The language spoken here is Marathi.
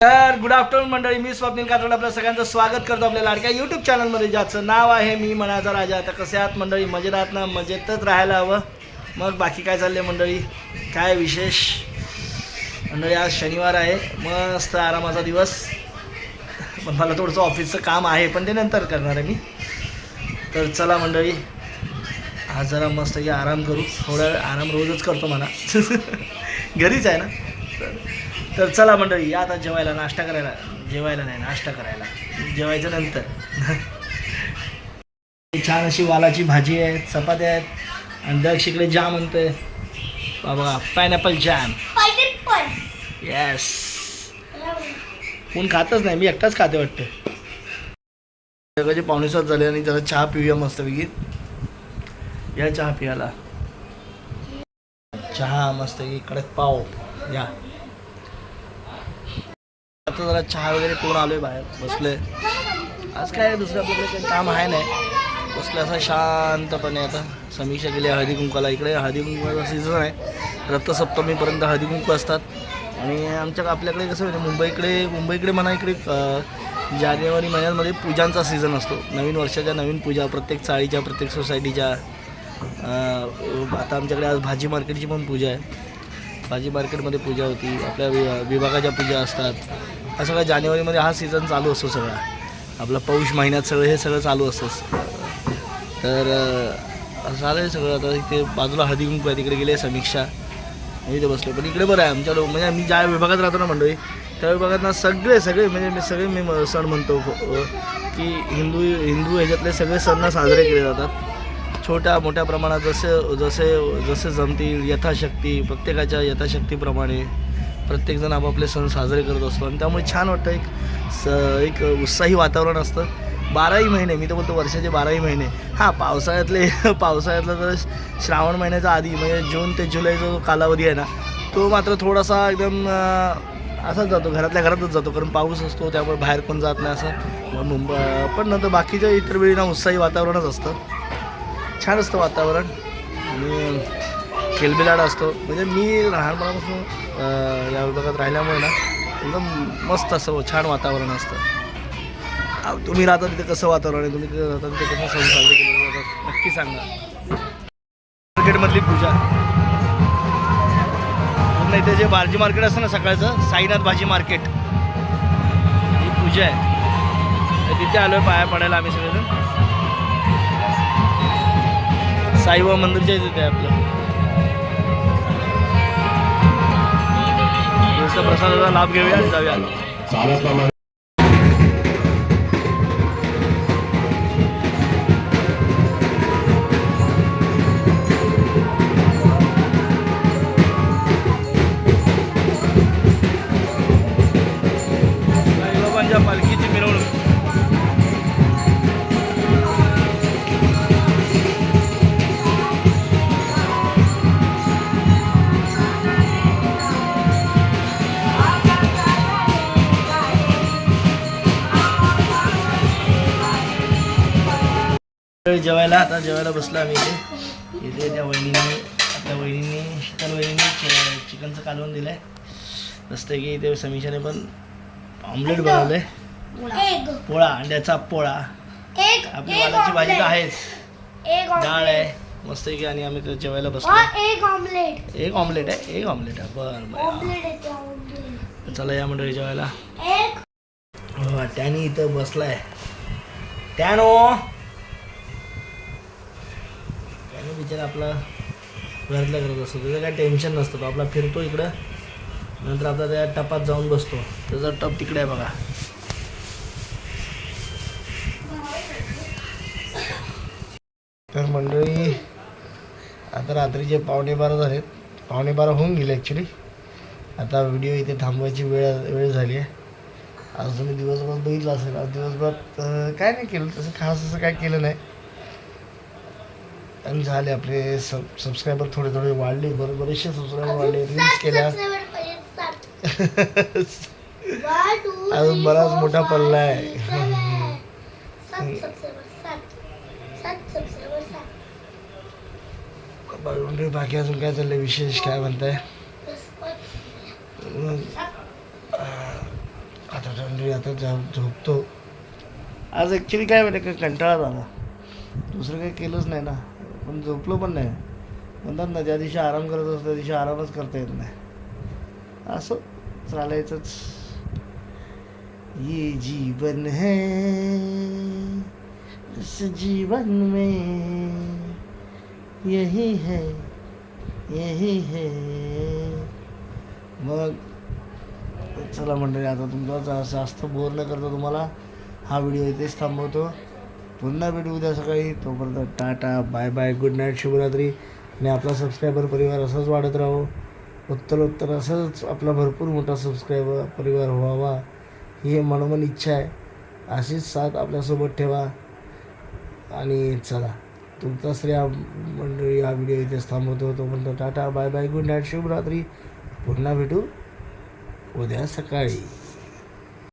तर गुड आफ्टरनून मंडळी मी स्वप्नील कातोड आपल्या सगळ्यांचं स्वागत करतो आपल्या लाडक्या यूट्यूब चॅनलमध्ये ज्याचं नाव आहे मी मनाचा राजा. आता कसे आहात मंडळी? मजेत आहात ना? मजेतच राहायला हवं. मग बाकी काय चाललंय मंडळी? काय विशेष? मंडळी आज शनिवार आहे. मस्त आरामाचा दिवस. पण मला थोडंसं ऑफिसचं काम आहे पण ते नंतर करणार आहे मी. तर चला मंडळी आज जरा मस्त की आराम करू. थोडा वेळ आराम रोजच करतो मला घरीच आहे ना? तर तर चला मंडळी या आता जेवायला नाश्ता करायला जेवायला नाही नाश्ता करायला. जेवायचं नंतर. छान अशी वालाची भाजी आहे चपात्या आहेत आणि दक्ष इकडे जाम म्हणतोय. बाबा पायनॅपल जॅम येस कोण खातच नाही मी एकटाच खाते वाटतं. सगळ्याचे पावणे सात झाले आणि जरा चहा पिऊया मस्तपैकी या चहा पियाला. चहा मस्तपैकी कडक पाव. या. आता जरा चहा वगैरे पिऊन आहे बाहेर बसले आज काय दुसरं आपल्याकडे काही काम आहे नाही. बसलं असं शांतपणे आता. समीक्षा गेली हळदी कुंकाला इकडे हळदी कुंकवाचा सीझन आहे. रक्तसप्तमीपर्यंत हळदी कुंकू असतात. आणि आमच्या आपल्याकडे कसं म्हणजे मुंबईकडे मुंबईकडे म्हणा इकडे जानेवारी महिन्यांमध्ये पूजांचा सीझन असतो. नवीन वर्षाच्या नवीन पूजा प्रत्येक चाळीच्या प्रत्येक सोसायटीच्या. आता आमच्याकडे आज भाजी मार्केटची पण पूजा आहे. भाजी मार्केटमध्ये पूजा होती. आपल्या वि- विभागाच्या पूजा असतात. हा सगळा जानेवारीमध्ये हा सीझन चालू असतो सगळा. आपला पौष महिन्यात सगळं हे सगळं चालू असतं. तर असं झालं आहे सगळं. आता इथे बाजूला हळदी कुंकू आहे तिकडे गेले समीक्षा. मी इथे बसलो पण इकडे बरं आहे आमच्या लोक. म्हणजे मी ज्या विभागात राहतो ना मंडळी त्या विभागात ना सगळे सगळे म्हणजे मी सगळे मी म- सण म्हणतो. हो, हो, की हिंदू हिंदू ह्याच्यातले सगळे सण साजरे केले जातात. छोट्या मोठ्या प्रमाणात जसे जसे जसे जमतील यथाशक्ती प्रत्येकाच्या यथाशक्तीप्रमाणे. प्रत्येकजण आपापले सण साजरे करत असतो आणि त्यामुळे छान वाटतं एक स एक उत्साही वातावरण असतं. बाराही महिने मी तर बोलतो वर्षाचे बाराही महिने. हां पावसाळ्यातले पावसाळ्यातलं तर श्रावण महिन्याच्या आधी म्हणजे जून ते जुलै जो कालावधी आहे ना तो मात्र थोडासा एकदम असाच जातो. घरातल्या घरातच जातो कारण पाऊस असतो त्यामुळे बाहेर कोण जात नाही असं. मग मुंबई पण नंतर बाकीच्या इतर वेळी ना उत्साही वातावरणच असतं. छान असतं वातावरण. आणि खेलबिलाड असतो. म्हणजे मी लहानपणापासून या विभागात राहिल्यामुळे ना एकदम मस्त असं छान वातावरण असतं. तुम्ही राहता तिथे कसं वातावरण आहे? तुम्ही तिथे राहता तिथे कसं सण साजरे केले जातात? नक्की सांगा. मार्केटमधली पूजा. पूर्ण इथे जे भाजी मार्केट असतं ना सकाळचं साईनाथ भाजी मार्केट. ही पूजा आहे. तर तिथे आलो आहे पाया पडायला आम्ही सगळेजण. साईबाबा मंदिरच्या तिथे आहे आपलं. प्रसादाचा लाभ घेऊया आणि जाऊया. जेवायला आता जेवायला बसलो आम्ही इथे. इथे त्या वहिनींनी आपल्या वहिनींनी शीतल वहिनींनी चि- चिकनचं कालवून दिलं आहे मस्त की इथे समीक्षाने पण ऑमलेट बनवलं आहे पोळा अंड्याचा पोळा. आपली वालाची भाजी तर. आहेच. डाळ आहे मस्त की आणि आम्ही जेवायला बसलो. एक ऑमलेट एक ऑमलेट आहे एक ऑमलेट आहे. बरं बरं. चला या मंडळी जेवायला. हो त्याने इथं बसलाय. त्यानो! त्याने बिचारा आपला घरातलं करत असतो. त्याचं काही टेन्शन नसतं. तो आपला फिरतो इकडं. नंतर आपला त्या टपात जाऊन बसतो. त्याचा टप तिकडे आहे बघा. तर मंडळी आता रात्रीचे पावणे बारा झालेत. पावणे बारा होऊन गेले ॲक्च्युली आता व्हिडिओ इथे थांबवायची वेळ वेळ झाली आहे. आज तुम्ही दिवसभर बघितलं असेल. आज दिवसभर काय नाही केलं. तसं खास असं काय केलं नाही. आणि झाले आपले सब सबस्क्रायबर थोडे थोडे वाढले बरे बरेचसे सबस्क्रायबर वाढले रील्स केल्या. अजून बराच मोठा पल्ला आहे. बघून बाकी अजून काय चाललंय? विशेष काय म्हणताय? अं, मंडळी आता झोपतो. आज ॲक्च्युली काय माहिती का? कंटाळा झाला दुसरं काही केलंच नाही ना. पण झोपलो पण नाही. म्हणतात ना ज्या दिवशी आराम करत असतो त्या दिवशी आरामच करता येत नाही. असं चालायचंच. ये जीवन है इस जीवन में यही है यही है। मग चला मंडळी आता तुमचा जास्त बोर न करता तुम्हाला हा व्हिडिओ इथेच थांबवतो. पुन्हा भेटू उद्या सकाळी. तोपर्यंत tata bye bye good night शुभरात्री. आणि आपला सबस्क्रायबर परिवार असाच वाढत राहो. उत्तरोत्तर असंच आपला भरपूर मोठा सबस्क्रायबर परिवार व्हावा ही मनोमन इच्छा आहे. अशीच साथ आपल्यासोबत ठेवा. आणि चला तुमचा श्रेया मंडळी हा व्हिडिओ इथेच थांबवतो. तोपर्यंत tata bye bye good night शुभरात्री. पुन्हा भेटू उद्या सकाळी.